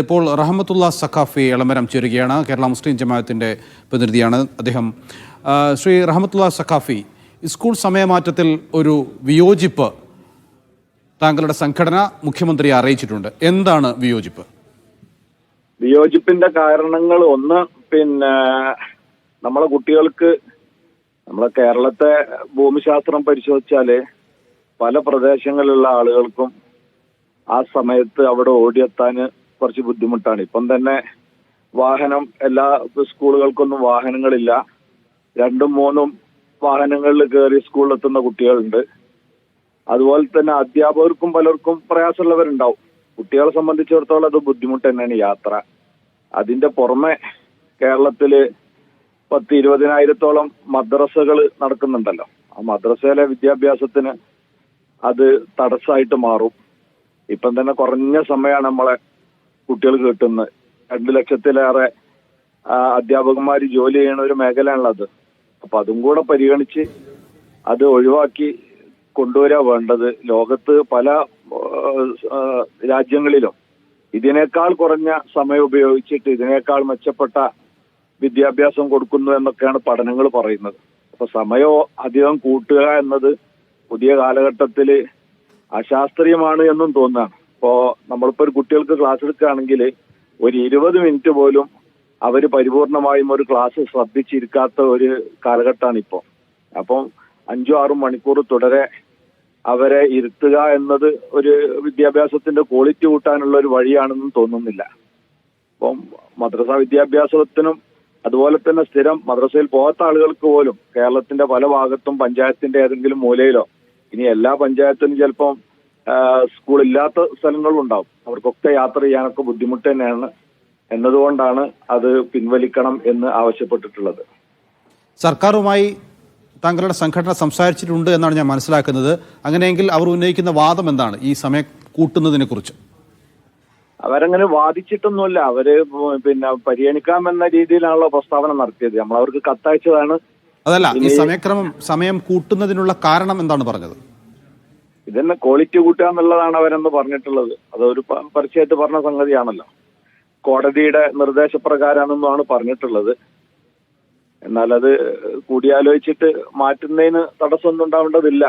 ഇപ്പോൾ റഹമത്തുള്ള സഖാഫി എളമരം ചേരുകയാണ്. കേരള മുസ്ലിം ജമാഅത്തിന്റെ പ്രതിനിധിയാണ് അദ്ദേഹം. ശ്രീ റഹമത്തുള്ള സഖാഫി സ്കൂൾ സമയമാറ്റത്തിൽ ഒരു വിയോജിപ്പ് താങ്കളുടെ സംഘടന മുഖ്യമന്ത്രിയെ അറിയിച്ചിട്ടുണ്ട്. എന്താണ് വിയോജിപ്പ്? വിയോജിപ്പിന്റെ കാരണങ്ങൾ ഒന്ന് പിന്നെ നമ്മളെ കുട്ടികൾക്ക് നമ്മളെ കേരളത്തെ ഭൂമിശാസ്ത്രം പരിശോധിച്ചാൽ പല പ്രദേശങ്ങളിലുള്ള ആളുകൾക്കും ആ സമയത്ത് അവിടെ ഓടിയെത്താൻ കുറച്ച് ബുദ്ധിമുട്ടാണ്. ഇപ്പം തന്നെ വാഹനം എല്ലാ സ്കൂളുകൾക്കൊന്നും വാഹനങ്ങളില്ല. രണ്ടും മൂന്നും വാഹനങ്ങളിൽ കയറി സ്കൂളിലെത്തുന്ന കുട്ടികളുണ്ട്. അതുപോലെ തന്നെ അധ്യാപകർക്കും പലർക്കും പ്രയാസമുള്ളവരുണ്ടാവും. കുട്ടികളെ സംബന്ധിച്ചിടത്തോളം അത് ബുദ്ധിമുട്ട് തന്നെയാണ് യാത്ര. അതിന്റെ പുറമെ കേരളത്തിൽ പത്ത് ഇരുപതിനായിരത്തോളം മദ്രസകൾ നടക്കുന്നുണ്ടല്ലോ. ആ മദ്രസയിലെ വിദ്യാഭ്യാസത്തിന് അത് തടസ്സമായിട്ട് മാറും. ഇപ്പം തന്നെ കുറഞ്ഞ സമയമാണ് നമ്മളെ കുട്ടികൾ കിട്ടുന്നത് രണ്ട് ലക്ഷത്തിലേറെ അധ്യാപകന്മാർ ജോലി ചെയ്യുന്ന ഒരു മേഖലയാണുള്ളത്. അപ്പൊ അതും കൂടെ പരിഗണിച്ച് അത് ഒഴിവാക്കി കൊണ്ടുവരാ വേണ്ടത്. ലോകത്ത് പല രാജ്യങ്ങളിലും ഇതിനേക്കാൾ കുറഞ്ഞ സമയം ഉപയോഗിച്ചിട്ട് ഇതിനേക്കാൾ മെച്ചപ്പെട്ട വിദ്യാഭ്യാസം കൊടുക്കുന്നു എന്നൊക്കെയാണ് പഠനങ്ങൾ പറയുന്നത്. അപ്പൊ സമയം അധികം കൂട്ടുക എന്നത് പുതിയ കാലഘട്ടത്തിൽ അശാസ്ത്രീയമാണ് എന്നും തോന്നുകയാണ്. ഇപ്പോ നമ്മളിപ്പോ ഒരു കുട്ടികൾക്ക് ക്ലാസ് എടുക്കുകയാണെങ്കിൽ ഒരു ഇരുപത് മിനിറ്റ് പോലും അവർ പരിപൂർണമായും ഒരു ക്ലാസ് ശ്രദ്ധിച്ചിരിക്കാത്ത ഒരു കാലഘട്ടമാണ് ഇപ്പോൾ അപ്പം അഞ്ചോ ആറും മണിക്കൂർ തുടരെ അവരെ ഇരുത്തുക എന്നത് ഒരു വിദ്യാഭ്യാസത്തിന്റെ ക്വാളിറ്റി കൂട്ടാനുള്ള ഒരു വഴിയാണെന്നും തോന്നുന്നില്ല. അപ്പം മദ്രസ വിദ്യാഭ്യാസത്തിനും അതുപോലെ തന്നെ സ്ഥിരം മദ്രസയിൽ പോകാത്ത ആളുകൾക്ക് പോലും കേരളത്തിന്റെ പല ഭാഗത്തും പഞ്ചായത്തിന്റെ ഏതെങ്കിലും മൂലയിലോ ഇനി എല്ലാ പഞ്ചായത്തിനും ചിലപ്പം സ്കൂൾ ഇല്ലാത്ത സ്ഥലങ്ങളും ഉണ്ടാവും അവർക്കൊക്കെ യാത്ര ചെയ്യാനൊക്കെ ബുദ്ധിമുട്ട് തന്നെയാണ്. എന്നതുകൊണ്ടാണ് അത് പിൻവലിക്കണം എന്ന് ആവശ്യപ്പെട്ടിട്ടുള്ളത്. സർക്കാരുമായി താങ്കളുടെ സംഘടന സംസാരിച്ചിട്ടുണ്ട് എന്നാണ് ഞാൻ മനസ്സിലാക്കുന്നത്. അങ്ങനെയെങ്കിൽ അവർ ഉന്നയിക്കുന്ന വാദം എന്താണ്? ഈ സമയം കൂട്ടുന്നതിനെ കുറിച്ച് അവരങ്ങനെ വാദിച്ചിട്ടൊന്നുമില്ല. അവർ പിന്നെ പരിഗണിക്കാമെന്ന രീതിയിലാണല്ലോ പ്രസ്താവന നടത്തിയത്. നമ്മൾ അവർക്ക് കത്തയച്ചതാണ്. അതല്ല ഈ സമയക്രമം സമയം കൂട്ടുന്നതിനുള്ള കാരണം എന്താണ് പറഞ്ഞത്? ഇതന്നെ ക്വാളിറ്റി കൂട്ടുക എന്നുള്ളതാണ് അവരെന്ന് പറഞ്ഞിട്ടുള്ളത്. അതൊരു ഒരു പരസ്യമായിട്ട് പറഞ്ഞ സംഗതിയാണല്ലോ. കോടതിയുടെ നിർദ്ദേശപ്രകാരമാണെന്നാണ് പറഞ്ഞിട്ടുള്ളത്. എന്നാൽ അത് കൂടിയാലോചിച്ചിട്ട് മാറ്റുന്നതിന് തടസ്സമൊന്നും ഉണ്ടാവേണ്ടതില്ല.